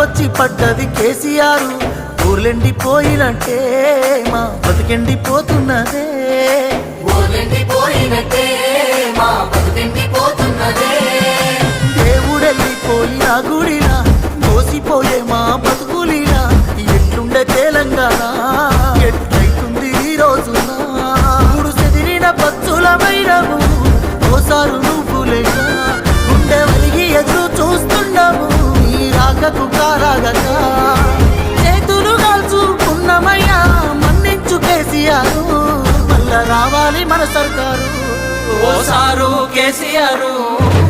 వచ్చి పడ్డది కేసీఆర్. ఊర్లెండిపోయినట్టే మా బతికెండిపోతున్నదే. పోయినట్టే మా బతుకెండిపోతున్నదే. దేవుడెళ్ళిపోయిన గుడిలా మోసిపోయే మా బతుకులిలా. ఎట్లుండే తెలంగాణ ఎట్లయితుంది ఈ రోజున? మూడు చెదిరిన పచ్చులమైనము ఓసారు నువ్వు లేక కేసీఆర్ మళ్ళా రావాలి మన సర్కారు. ఓసారు కేసీఆర్. వేసుకోను